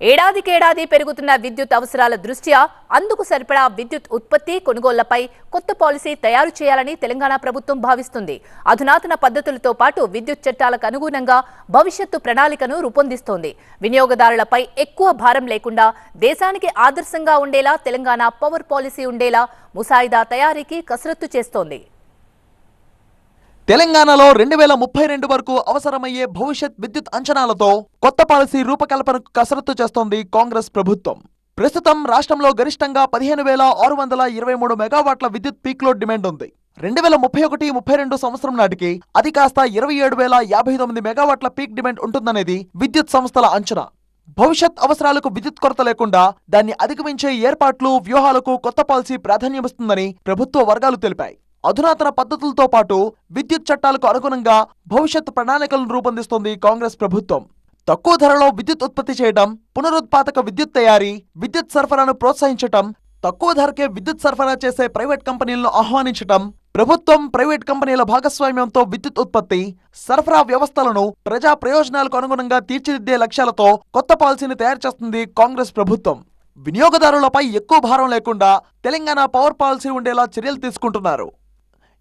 ఏడాదికేడాది పెరుగుతున్న విద్యుత్ అవసరాల దృష్ట్యా అందుకు సరిపడా విద్యుత్ ఉత్పత్తి కొనుగోళ్ళపై కొత్త పాలసీ తయారు చేయాలని తెలంగాణ ప్రభుత్వం భావిస్తుంది. అధునాతన పద్ధతులతో పాటు విద్యుత్ చట్టాలకు అనుగుణంగా భవిష్యత్తు ప్రణాళికను రూపొందిస్తోంది. వినియోగదారులపై ఎక్కువ భారం లేకుండా దేశానికి ఆదర్శంగా ఉండేలా తెలంగాణ పవర్ పాలసీ ఉండేలా ముసాయిదా తయారీకి కసరత్తు చేస్తోంది. తెలంగాణలో రెండు వేల ముప్పై రెండు వరకు అవసరమయ్యే భవిష్యత్ విద్యుత్ అంచనాలతో కొత్త పాలసీ రూపకల్పనకు కసరత్తు చేస్తోంది కాంగ్రెస్ ప్రభుత్వం. ప్రస్తుతం రాష్ట్రంలో గరిష్టంగా పదిహేను వేల ఆరు వందల ఇరవై మూడు మెగావాట్ల విద్యుత్ పీక్ లోడ్ డిమాండ్ ఉంది. రెండు వేల ముప్పై ఒకటి ముప్పై రెండు సంవత్సరం నాటికి అది కాస్త ఇరవై ఏడు వేల యాభై తొమ్మిది మెగావాట్ల పీక్ డిమాండ్ ఉంటుందనేది విద్యుత్ సంస్థల అంచనా. భవిష్యత్ అవసరాలకు విద్యుత్ కొరత లేకుండా దాన్ని అధిగమించే ఏర్పాట్లు వ్యూహాలకు కొత్త పాలసీ ప్రాధాన్యమిస్తుందని ప్రభుత్వ వర్గాలు తెలిపాయి. అధునాతన పద్ధతులతో పాటు విద్యుత్ చట్టాలకు అనుగుణంగా భవిష్యత్ ప్రణాళికలను రూపొందిస్తోంది కాంగ్రెస్ ప్రభుత్వం. తక్కువ ధరలో విద్యుత్ ఉత్పత్తి చేయడం పునరుత్పాదక విద్యుత్ తయారీ విద్యుత్ సరఫరాను ప్రోత్సహించటం తక్కువ ధరకే విద్యుత్ సరఫరా చేసే ప్రైవేట్ కంపెనీలను ఆహ్వానించటం ప్రభుత్వం ప్రైవేట్ కంపెనీల భాగస్వామ్యంతో విద్యుత్ ఉత్పత్తి సరఫరా వ్యవస్థలను ప్రజా ప్రయోజనాలకు అనుగుణంగా తీర్చిదిద్దే లక్ష్యాలతో కొత్త పాలసీని తయారు చేస్తుంది కాంగ్రెస్ ప్రభుత్వం. వినియోగదారులపై ఎక్కువ భారం లేకుండా తెలంగాణ పవర్ పాలసీ ఉండేలా చర్యలు తీసుకుంటున్నారు.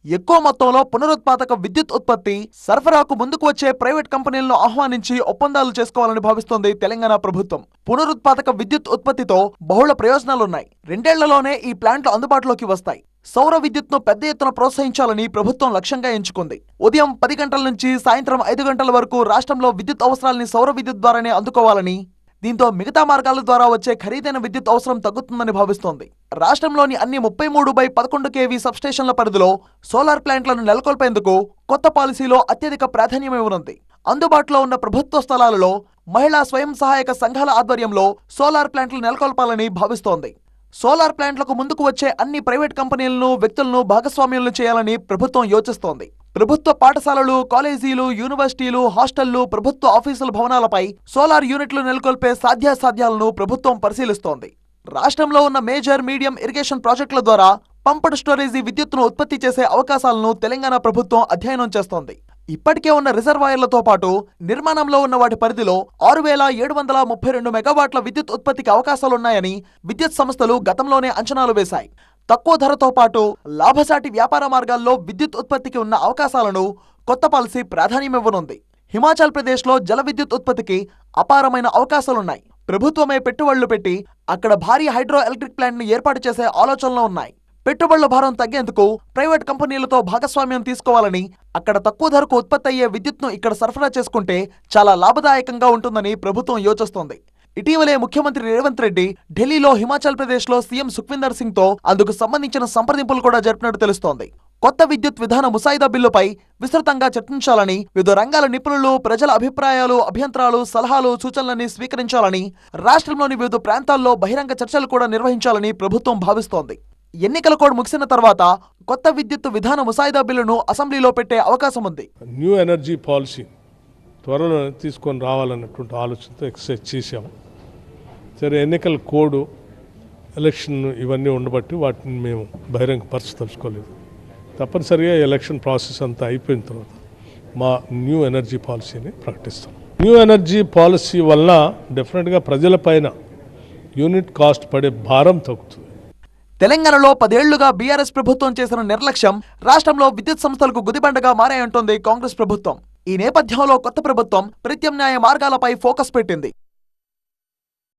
ఎక్కువ మొత్తంలో పునరుత్పాదక విద్యుత్ ఉత్పత్తి సరఫరాకు ముందుకు వచ్చే ప్రైవేట్ కంపెనీలను ఆహ్వానించి ఒప్పందాలు చేసుకోవాలని భావిస్తోంది తెలంగాణ ప్రభుత్వం. పునరుత్పాదక విద్యుత్ ఉత్పత్తితో బహుళ ప్రయోజనాలున్నాయి. రెండేళ్ళలోనే ఈ ప్లాంట్లు అందుబాటులోకి వస్తాయి. సౌర విద్యుత్ను పెద్ద ఎత్తున ప్రోత్సహించాలని ప్రభుత్వం లక్ష్యంగా ఎంచుకుంది. ఉదయం పది గంటల నుంచి సాయంత్రం ఐదు గంటల వరకు రాష్ట్రంలో విద్యుత్ అవసరాల్ని సౌర విద్యుత్ ద్వారానే అందుకోవాలని దీంతో మిగతా మార్గాల ద్వారా వచ్చే ఖరీదైన విద్యుత్ అవసరం తగ్గుతుందని భావిస్తోంది. రాష్ట్రంలోని అన్ని ముప్పై మూడు బై పదకొండు కేవీ సబ్స్టేషన్ల పరిధిలో సోలార్ ప్లాంట్లను నెలకొల్పేందుకు కొత్త పాలసీలో అత్యధిక ప్రాధాన్యం ఇవ్వనుంది అందుబాటులో ఉన్న ప్రభుత్వ స్థలాలలో మహిళా స్వయం సహాయక సంఘాల ఆధ్వర్యంలో సోలార్ ప్లాంట్లు నెలకొల్పాలని భావిస్తోంది. సోలార్ ప్లాంట్లకు ముందుకు వచ్చే అన్ని ప్రైవేట్ కంపెనీలను వ్యక్తులను భాగస్వామ్యులను చేయాలని ప్రభుత్వం యోచిస్తోంది. ప్రభుత్వ పాఠశాలలు కాలేజీలు యూనివర్సిటీలు హాస్టళ్ళు ప్రభుత్వ ఆఫీసుల భవనాలపై సోలార్ యూనిట్లు నెలకొల్పే సాధ్యాసాధ్యాలను ప్రభుత్వం పరిశీలిస్తోంది. రాష్ట్రంలో ఉన్న మేజర్ మీడియం ఇరిగేషన్ ప్రాజెక్టుల ద్వారా పంపడ్ స్టోరేజీ విద్యుత్తును ఉత్పత్తి చేసే అవకాశాలను తెలంగాణ ప్రభుత్వం అధ్యయనం చేస్తోంది. ఇప్పటికే ఉన్న రిజర్వాయర్లతో పాటు నిర్మాణంలో ఉన్న వాటి పరిధిలో ఆరు వేల ఏడు వందల ముప్పై రెండు మెగావాట్ల విద్యుత్ ఉత్పత్తికి అవకాశాలున్నాయని విద్యుత్ సంస్థలు గతంలోనే అంచనాలు వేశాయి. తక్కువ ధరతో పాటు లాభసాటి వ్యాపార మార్గాల్లో విద్యుత్ ఉత్పత్తికి ఉన్న అవకాశాలను కొత్త పాలసీ ప్రాధాన్యమివ్వనుంది. హిమాచల్ ప్రదేశ్లో జల విద్యుత్ ఉత్పత్తికి అపారమైన అవకాశాలున్నాయి. ప్రభుత్వమే పెట్టుబడులు పెట్టి అక్కడ భారీ హైడ్రో ఎలక్ట్రిక్ ప్లాంట్ను ఏర్పాటు చేసే ఆలోచనలో ఉన్నాయి. పెట్టుబడుల భారం తగ్గేందుకు ప్రైవేట్ కంపెనీలతో భాగస్వామ్యం తీసుకోవాలని అక్కడ తక్కువ ధరకు ఉత్పత్తి అయ్యే విద్యుత్ను ఇక్కడ సరఫరా చేసుకుంటే చాలా లాభదాయకంగా ఉంటుందని ప్రభుత్వం యోచిస్తోంది. ఇటీవలే ముఖ్యమంత్రి రేవంత్ రెడ్డి ఢిల్లీలో హిమాచల్ ప్రదేశ్లో సీఎం సుఖ్వీందర్ సింగ్తో అందుకు సంబంధించిన సంప్రదింపులు కూడా జరిపినట్టు తెలుస్తోంది. కొత్త విద్యుత్ విధాన ముసాయిదా బిల్లుపై విస్తృతంగా చర్చించాలని వివిధ రంగాల నిపుణులు ప్రజల అభిప్రాయాలు అభ్యంతరాలు సలహాలు సూచనలని స్వీకరించాలని రాష్ట్రంలోని వివిధ ప్రాంతాల్లో బహిరంగ చర్చలు కూడా నిర్వహించాలని ప్రభుత్వం భావిస్తోంది. ఎన్నికల కోడ్ ముగిసిన తర్వాత కొత్త విద్యుత్ విధాన ముసాయిదా బిల్లును అసెంబ్లీలో పెట్టే అవకాశం ఉంది. న్యూ ఎనర్జీ పాలసీ త్వరలో తీసుకొని రావాలన్నటువంటి ఆలోచనతో ఎక్సైజ్ చేశాము. సరే ఎన్నికల కోడ్ ఎలక్షన్ ఇవన్నీ ఉండబట్టి వాటిని మేము బహిరంగపరచదలుచుకోలేదు. తప్పనిసరిగా ఎలక్షన్ ప్రాసెస్ అంతా అయిపోయిన తర్వాత మా న్యూ ఎనర్జీ పాలసీని ప్రకటిస్తాం. న్యూ ఎనర్జీ పాలసీ వల్ల డెఫినెట్గా ప్రజలపైన యూనిట్ కాస్ట్ పడే భారం తగ్గుతుంది. తెలంగాణలో పదేళ్ళుగా బీఆర్ఎస్ ప్రభుత్వం చేసిన నిర్లక్ష్యం రాష్ట్రంలో విద్యుత్ సంస్థలకు గుదిబండగా మారాయంటోంది కాంగ్రెస్ ప్రభుత్వం. ఈ నేపథ్యంలో కొత్త ప్రభుత్వం ప్రత్యామ్నాయ మార్గాలపై ఫోకస్ పెట్టింది.